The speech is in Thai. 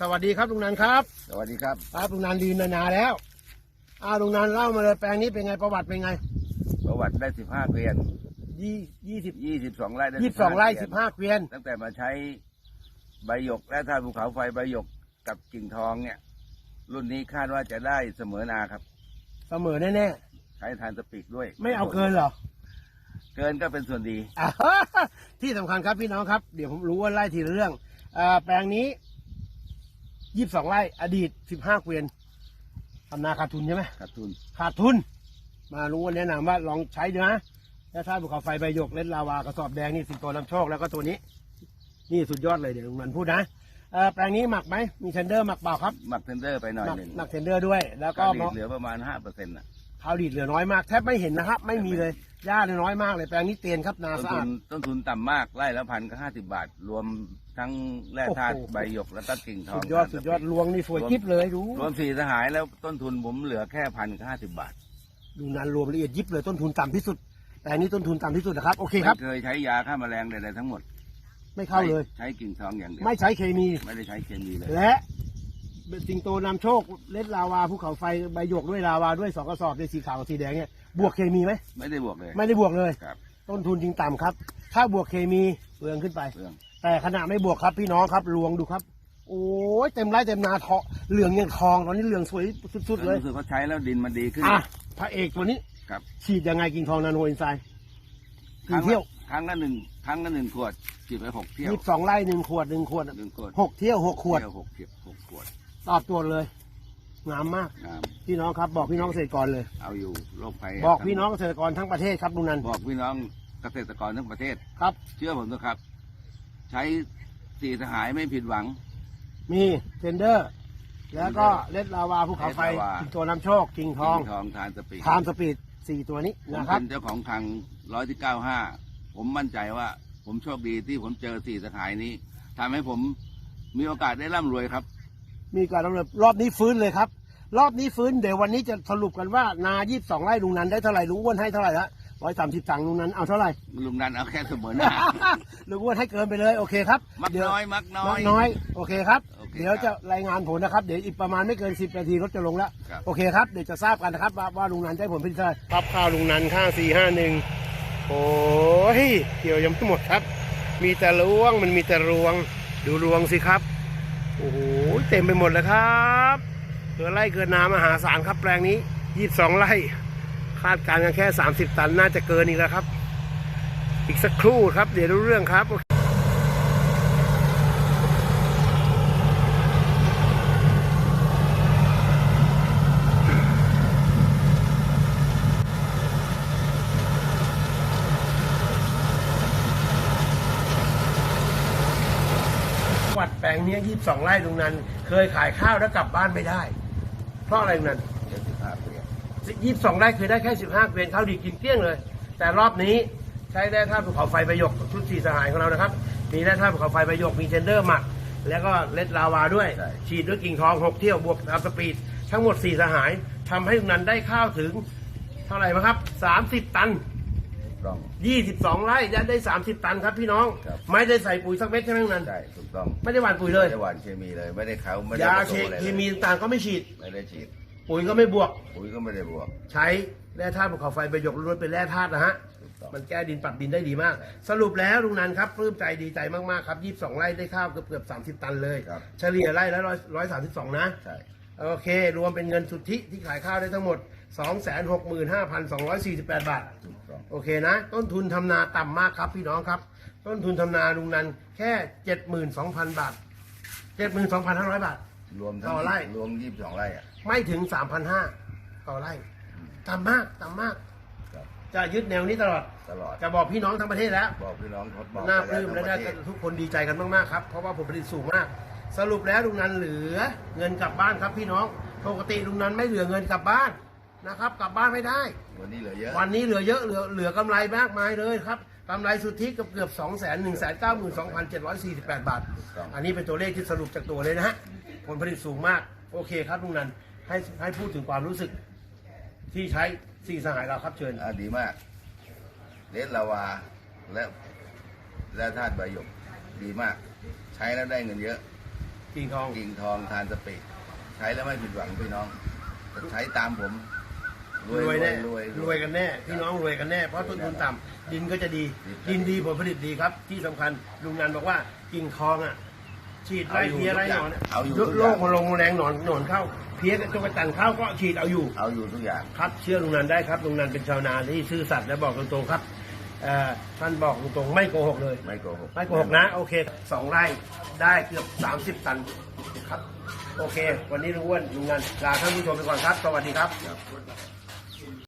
สวัสดีครับลุงนันครับ สวัสดีครับครับลุงนันดีนานๆแล้วอ้าวลุงนันเล่ามาเลยแปลงนี้เป็นไงประวัติเป็นไง ประวัติได้สิบห้าเกวียนยี่ยี่สิบยี่สิบสองไร่ได้ยี่สิบสองไร่เกวียนสิบห้าเกวียน ตั้งแต่มาใช้ใบหยกและท่าตุภูเขาไฟใบหยกกับกิ่งทองเนี่ย รุ่นนี้คาดว่าจะได้เสมอนาครับ เสมอแน่ใช้ทานสปีกด้วยๆไม่เอาเกินเหรอเกินก็เป็นส่วนดีอ่าที่สำคัญครับพี่น้องครับ เดี๋ยวผมรู้ว่าไล่ทีละเรื่องอ่าแปลงนี้ ยี่สิบสองไร่อดีตสิบห้าเกวียนทำนาขาดทุนใช่ไหมขาดทุนขาดทุน มาลุงก็แนะนำว่าลองใช้ดูนะแล้วถ้าภูเขาไฟใบหยกเล่นลาวากระสอบแดงนี่สิงโตนำโชคแล้วก็ตัวนี้ นี่สุดยอดเลยเดี๋ยวลุงนันพูดนะเอ่อแปลงนี้หมักไหมมีเทนเดอร์หมักเปล่าครับหมักเทนเดอร์ไปหน่อยหมักหนึ่งหมักเทนเดอร์ด้วย แล้วก็ก็มองเหลือประมาณห้าเปอร์เซ็นต์ะ ข้าวดีดเหลือน้อยมากแทบไม่เห็นนะครับ ไม่มีเลยหญ้าเนี่ยน้อยมากเลยแปลงนี้เตียนครับนาต้นสะทุอาดนต้นทุนต่ำมากไร่ละพันก็ห้าสิบบาท รวมทั้งแร่ธาตุโอ้โห ใบหยกและก็กิ่งทองสุดยอดสุดยอดลวงนี่สวยกิ๊บเลยดูรวมสี่สหายแล้วต้นทุนผมเหลือแค่พันห้าสิบบาทดูนันรวมละเอียดยิบเลยต้นทุนต่ำที่สุด แต่อันนี้ต้นทุนต่ำที่สุดนะครับโอเคครับ ไม่เคยใช้ยาฆ่าแมลงใดๆทั้งหมดไม่เข้าเลย ใช้กิ่งทองอย่างเดียวไม่ใช้เคมี ไม่ได้ใช้เคมีเลยและ สิงโตนำโชคเล็ดลาวาภูเขาไฟใบหยกด้วยลาวาด้วยสองกระสอบในสีขาวกับสีแดงเนี่ยบวกเคมีไหมไม่ได้บวกเลยไม่ได้บวกเลย ครับต้นทุนจริงต่ำครับ ถ้าบวกเคมีเปลืองขึ้นไป เรื่องแต่ขณะไม่บวกครับพี่น้องครับลวงดูครับ โอ้ยเต็มไร่เต็มนาทองเหลืองยังทองตอนนี้เหลืองสวยสุดๆเลยรู้สึกว่าใช้แล้วดินมันดีขึ้น อะพระเอกตัวนี้ครับ ฉีดยังไงกิ่งทองนาโนอินไซด์ครั้กี่งเที่ยวละครั้งละหนึ่งครั้งละหนึ่งขวดฉีดไปหกเที่ยวยี่สิบสองไร่หนึ่งขวดหนึ่งขวดหนึ่งขวดหกเที่ยวหกขวด เที่ยวหกเที่ยวหกขวด ตอบโจทย์เลย งามมาก งามพี่น้องครับ บอกพี่น้องเกษตรกรเลย เอาอยู่โรคภัยบอกพี่น้องเกษตรกรทั้งประเทศครับลุงนันบอกพี่น้องเกษตรกรทั้งประเทศ ครับ เชื่อผมนะครับ ใช้สี่สหายไม่ผิดหวัง มีเทนเดอร์ แล้วก็เล็ดลาวาภูเขาไฟเล็ดลาวากิ่งตัวนำโชคกิ่งทองกิ่ทองทานสปีกไทม์สปีดสี่ตัวนี้ผมนะครับ เป็นเจ้าของคลังร้อยที่เก้าห้า ผมมั่นใจว่า ผมโชคดีที่ผมเจอสี่สหายนี้ทำให้ผมมีโอกาสได้ร่ำรวยครับ มีการดำเนินรอบนี้ฟื้นเลยครับ รอบนี้ฟื้นเดี๋ยววันนี้จะสรุปกันว่านายี่สิบสองไร่ลุงนันได้เท่าไหร่ลุงอ้วนให้เท่าไหร่ละร้อยสามสิบตังค์ลุงนันเอาเท่าไหร่ ลุงนันเอาแค่เสมอหน้า ลุงอ้วนให้เกินไปเลยโอเคครับมักเดี๋ยวน้อยมักน้อมัยกน้อยโอเคครับ โอเคเดี๋ยวครับจะรายงานผลนะครับ เดี๋ยวอีกประมาณไม่เกินสิบนาทีรถจะลงแล้วครับ โอเคครับเดี๋ยวจะทราบกันนะครับว่าว่าลุงนันได้ผลผลิตเท่าไหร่ครับข้าวลุงนันข้างสี่ห้าหนึ่งโอ้ยเกี่ยวยังไม่หมดครับ มีแต่รวงมันมีแต่รวง ดูรวงสิครับ โอ้โหเต็มไปหมดเลยครับเกินไร่เกินนามหาศาลครับแปลงนี้ยี่สิบสองไร่คาดการณ์กันแค่สามสิบตันน่าจะเกินอีกแล้วครับ อีกสักครู่ครับ เดี๋ยวรู้เรื่องครับ ลงเนี้ยี่สิบสองไร่ตรงนั้น เคยขายข้าวแล้วกลับบ้านไม่ได้ เพราะอะไรตรงนั้นเจ็ดสิบห้าเปลี่ยนยี่สิบสองไร่เคยได้แค่สิบห้าเกวียนข้าวดีกินเกลี้ยงเลย แต่รอบนี้ใช้แร่ธาตุภูเขาไฟประโยกชุดสี่สหายของเรานะครับ มีแร่ธาตุภูเขาไฟประโยกมีเทนเดอร์หมัก แล้วก็เลดลาวาด้วย ฉีดด้วยกิ่งทองหกเที่ยวบวกตามสปีด ทั้งหมดสี่สหายทำให้ตรงนั้นได้ข้าวถึง เท่าไหร่มั้งครับสามสิบตันถูก ต้องยี่สิบสองไร่จะได้สามสิบตันครับพี่น้อง ครับ ไม่ได้ใส่ปุ๋ยสักเม็ดใช่ไหมตรงนั้นใช่ถูกต้องไม่ได้หว่านปุ๋ยเลย ไม่ได้หว่านเคมีเลย ไม่ได้เขาไม่ได้ยาผเคสมอะไรเคเลยมีต่างๆก็ไม่ฉีด ไม่ได้ฉีดปุ๋ยก็ไม่บวก ปุ๋ยก็ไม่ได้บวก ใช้แร่ธาตุภูเขาไฟประโยกล้วนๆเป็นแร่ธาตุนะฮะ ถูกต้องมันแก้ดินปรับดินได้ดีมาก สรุปแล้วลุงนันครับปลื้มใจดีใจมากๆครับ 22 ไร่ได้ข้าวเกือบเกือบ30 ตันเลย ครับ เฉลี่ยไร่ละร้อยร้อยสามสิบสองนะ ใช่ โอเค รวมเป็นเงินสุทธิที่ขายข้าวได้ทั้งหมด 265,248 บาทถูกต้องโอเคนะ ต้นทุนทำนาต่ำมากครับพี่น้องครับ ต้นทุนทำนาลุงนันแค่ 72,000 บาท 72,500 บาท รวมทั้ต่งอไร่ รวมยี่สิบสองไร่อะ ไม่ถึง 3,500ต่อไร่ต่ำมากต่ำมาก ครับ จะยึดแนวนี้ตลอด ตลอด จะบอกพี่น้องทั้งประเทศแล้ว บอกพี่น้องทดบอกน่าปไปลื้มและทั้ได้งประเทศทุกคนดีใจกันมากๆครับ เพราะว่าผลผลิตสูงมาก สรุปแล้วลุงนันเหลือเงินกลับบ้านครับพี่น้อง ปกติลุงนันไม่เหลือเงินกลับบ้านนะครับ กลับบ้านไม่ได้ วันนี้เหลือเยอะ วันนี้เหลือเยอะเหลือเหลือกำไรมากมายเลยครับกำไรสุทธิเกือบเกือบสองแสนหนึ่งแสนเก้าหมื่นสองพันเจ็ดร้อยสี่สิบแปดบาทอันนี้เป็นตัวเลขที่สรุปจากตัวเลยนะฮะผลผลิตสูงมาก โอเคครับลุงนันให้ให้พูดถึงความรู้สึก ที่ใช้สี่สหายเราครับเชิญ อะดีมากเลสลาวาและและธาตุใบหยกดีมาก ใช้แล้วได้เงินเยอะจ กิ่งทอง กิ่งทองทานสเปกใช้แล้วไม่ผิดหวังพี่น้องแต่ใช้ตามผมรวยแน่รวยรวยกันแน่พี่น้องรวยกันแน่เพราะต้นทุนต่ำดินก็จะดี ดินดีผลผลิตดีครับ ที่สำคัญลุงนันบอกว่ากิ่งทองอะฉีดไล่เพี้ยไล่หนอนเอาอยู่โรคมาลงแรงหนอนหนอนเข้า เพี้ยกับจงกระตันเข้าก็ฉีดเอาอยู่ เอาอยู่ทุกอย่าง ครับเชื่อลุงนันได้ครับลุงนันเป็นชาวนาที่ซื่อสัตย์และบอกตรงๆครับเอ่อท่านบอกตรงๆไม่โกหกเลย ไม่โกหกไม่โกหกนะ โอเคสองไร่ได้เกือบ 30 ตันครับ โอเค วันนี้ลุงอ้วนลุงนันลาท่านผู้ชมไปก่อนครับ สวัสดีครับครับ